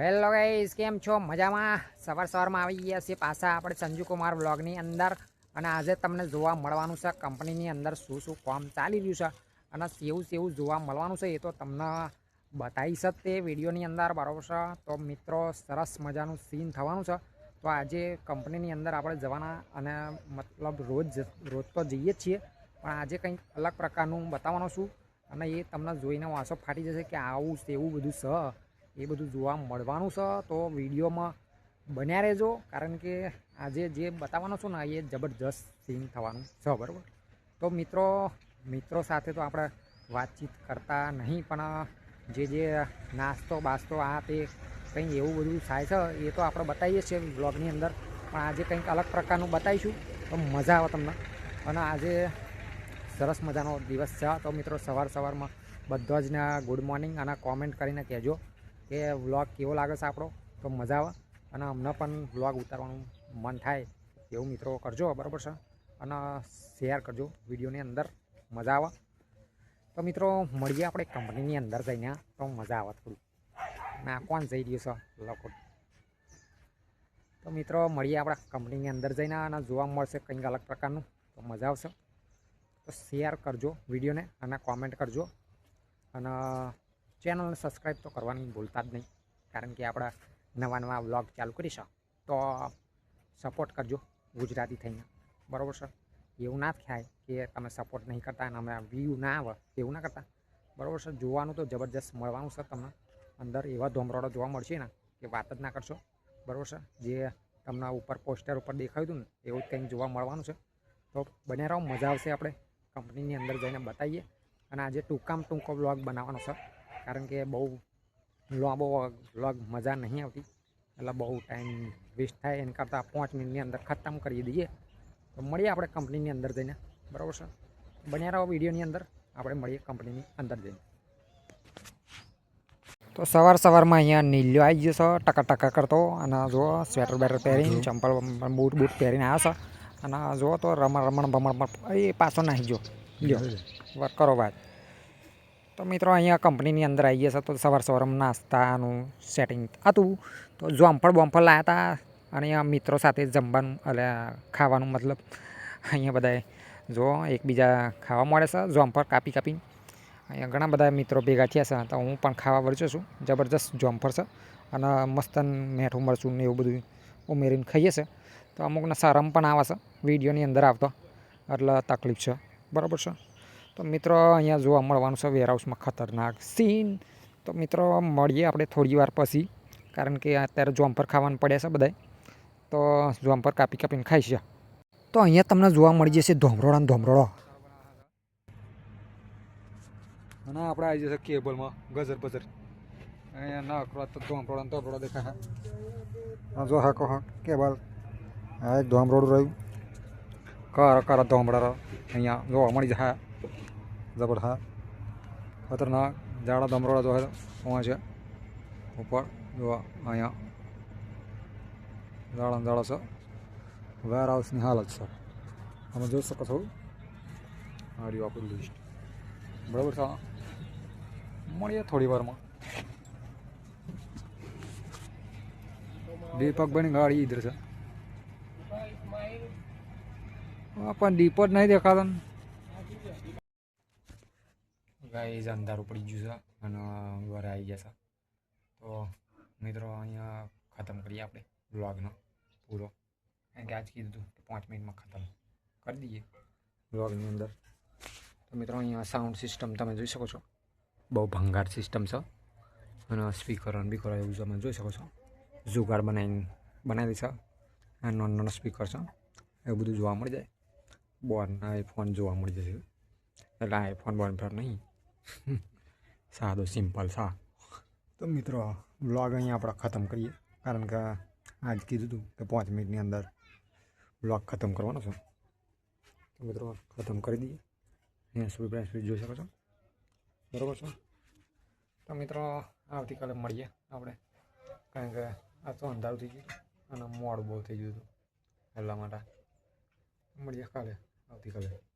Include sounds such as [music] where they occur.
Hello guys કેમ છો? મજામાં? સવાર સવારમાં આવી ગયા છીએ પાછા આપણે સંજુ કુમાર બ્લોગની અંદર અને આજે તમને જોવા મળવાનું છે કંપનીની અંદર શું શું કામ ચાલી રહ્યું છે અને સેવું સેવું જોવા મળવાનું છે એ તો તમને બતાવીશ જ તે વિડીયોની અંદર, બરાબર છે? તો મિત્રો, સરસ મજાનું સીન થવાનું છે. તો આજે કંપનીની અંદર આપણે જવાના અને મતલબ રોજ રોજ તો જઈએ જ છીએ, પણ આજે કંઈક અલગ પ્રકારનું બતાવવાનું છું અને એ તમને જોઈને વાંસો ફાટી જશે કે આવું તેવું બધું છે. એ બધું જોવા મળવાનું છે. તો વિડીયોમાં બન્યા રહેજો, કારણ કે આજે જે બતાવવાનું છું ને, એ જબરજસ્ત સીન થવાનું છે, બરાબર? તો મિત્રો મિત્રો સાથે તો આપણે વાતચીત કરતા નહીં, પણ જે જે નાસ્તો બાસ્તો આ તે કંઈ એવું બધું થાય છે, એ તો આપણે બતાવીએ છીએ બ્લોગની અંદર. પણ આજે કંઈક અલગ પ્રકારનું બતાવીશું, તો મજા આવે તમને. અને આજે સરસ મજાનો દિવસ છે. તો મિત્રો, સવાર સવારમાં બધા જ ગુડ મોર્નિંગ અને કોમેન્ટ કરીને કહેજો. કે વ્લોગ કેવો લાગે છે આપણો? તો મજા આવે. અને અમને પણ વ્લોગ ઉતારવાનું મન થાય એવું મિત્રો કરજો, બરાબર છે? અને શેર કરજો વિડીયોની અંદર. મજા આવે. તો મિત્રો, મળીએ આપણે કંપનીની અંદર જઈને. તો મજા આવે થોડું. ના, કોણ જઈ રહ્યું છે? લોકો. તો મિત્રો, મળીએ આપણા કંપનીની અંદર જઈને અને જોવા મળશે કંઈક અલગ પ્રકારનું. તો મજા આવશે. તો શેર કરજો વિડીયોને અને કોમેન્ટ કરજો. અને ચેનલને સબસ્ક્રાઈબ તો કરવાની ભૂલતા જ નહીં, કારણ કે આપણા નવા નવા વ્લોગ ચાલુ કરીશું. તો સપોર્ટ કરજો ગુજરાતી થઈને. બરાબર છે? એવું ના થાય કે તમે સપોર્ટ નહીં કરતા અને અમે વ્યૂ ના આવે, એવું ના કરતા. બરાબર છે? જોવાનું તો જબરજસ્ત મળવાનું છે તમને. અંદર એવા ધોમરોડો જોવા મળશે ને કે વાત જ ના કરશો. બરાબર છે? જે તમને ઉપર પોસ્ટર ઉપર દેખાયું હતું ને, એવું કંઈક જોવા મળવાનું છે. તો બને રહો, મજા આવશે આપણે કંપનીની અંદર જઈને બતાવીએ. અને આજે ટૂંકામ ટૂંકો વ્લોગ બનાવવાનો છે. કારણ કે બહુ લાંબો વ્લોગ મજા નહીં આવતી. એટલે બહુ ટાઈમ વેસ્ટ થાય એના કરતાં પાંચ મિનિટની અંદર ખતમ કરી દઈએ. તો મળીએ આપણે કંપનીની અંદર જઈને. બરાબર છે? બન્યા રહો વિડીયોની અંદર. આપણે મળીએ કંપનીની અંદર જઈને. તો સવાર સવારમાં અહીંયા નીલ્યો આવી ગયો છે. ટકા ટકા કરતો. અને જો સ્વેટર બેટર પહેરીને ચંપલ બૂટ બૂટ પહેરીને આવ્યો છે. અને જો તો રમણ રમણ ભમણ એ પાછો નાખી જો લ્યો કરો વાત. તો મિત્રો અહીંયા કંપનીની અંદર આવી ગયા છે તો સવાર સવારમાં નાસ્તાનું સેટિંગ હતું. તો જોમફળ બોમફળ લાવ્યા હતા અને અહીંયા મિત્રો સાથે જમવાનું એટલે ખાવાનું મતલબ અહીંયા બધાએ જો એકબીજા ખાવા મળે છે, જોમફળ કાપી કાપી અહીંયા ઘણા બધા મિત્રો ભેગા થયા છે, તો હું પણ ખાવા વળચો છું. જબરજસ્ત જોમફળ છે અને મસ્તન મેઠું મરચું ને એવું બધું ઉમેરીને ખાઈએ છે. તો અમુકને શરમ પણ આવે છે. વિડીયોની અંદર આવતો. એટલે તકલીફ છે. બરાબર છે? તો મિત્રો અહીંયા જોવા મળવાનું છે વેરહાઉસમાં ખતરનાક સીન. તો મિત્રો મળીએ આપણે થોડી વાર પછી, કારણ કે અત્યારે જોમ્પર ખાવાનું પડ્યા છે બધાય. તો જોમ્પર કાપી કાપીને ખાઈશ તો અહીંયા તમને જોવા મળી જશે ધોમરોડા ધોમરોડો અને આપણે આવી જશે કેબલમાં, ગજર બજર. અહીંયા ના કરો તો ધોમરોડા ધોમરોડા દેખાય. હા જો હા કહો કેબલ. હા એક ધોમરોડું રહ્યું. કર કર ધોમડા અહીંયા જોવા મળી જાય જબર હા. ખતરનાક જાડા ધોમરોડા જો પહોંચ છે. ઉપર જોવા અહીંયા જાડા જાડા છે. વેર હાઉસની હાલત છે. તમે જોઈ શકો છો. આ રહ્યું આપણું લિસ્ટ બરાબર છે. મળીએ થોડી વારમાં. દીપકભાઈની ગાડી ઈધર છે. પણ દીપક નહીં દેખાતા ને. ગાઈઝ અંધારું પડી ગયું છે અને ઘરે આવી ગયા છે તો મિત્રો અહીંયા ખતમ કરીએ આપણે વ્લોગનો પૂરો કારણ કે આજ કીધું કે પાંચ મિનિટમાં ખતમ કરી દઈએ વ્લોગની અંદર તો મિત્રો અહીંયા સાઉન્ડ સિસ્ટમ તમે જોઈ શકો છો બહુ ભંગાર સિસ્ટમ છે અને સ્પીકર અને બીકર એવું તમે જોઈ શકો છો જુગાડ બનાવીને બનાવી છે આ નોન નોન સ્પીકર છે એવું બધું જોવા મળી જાય બોર્ન આઈફોન જોવા મળી જશે એટલે આઈફોન બોન પર નહીં [laughs] સાદો સિમ્પલ સા. તો મિત્રો બ્લોગ અહીંયા આપણે ખતમ કરીએ. કારણ કે આજ કીધું હતું કે પાંચ મિનિટની અંદર વ્લોગ ખતમ કરવાનો છે. તો મિત્રો, ખતમ કરી દઈએ. અહીંયા બ્રાઇટ સ્પીડ જોઈ શકો છો. બરાબર છે? તો મિત્રો, આવતીકાલે મળીએ આપણે. કારણ કે આ તો અંધારું થઈ ગયું અને મોડું બહુ થઈ ગયું હતું. એટલા માટે મળીએ કાલે, આવતીકાલે.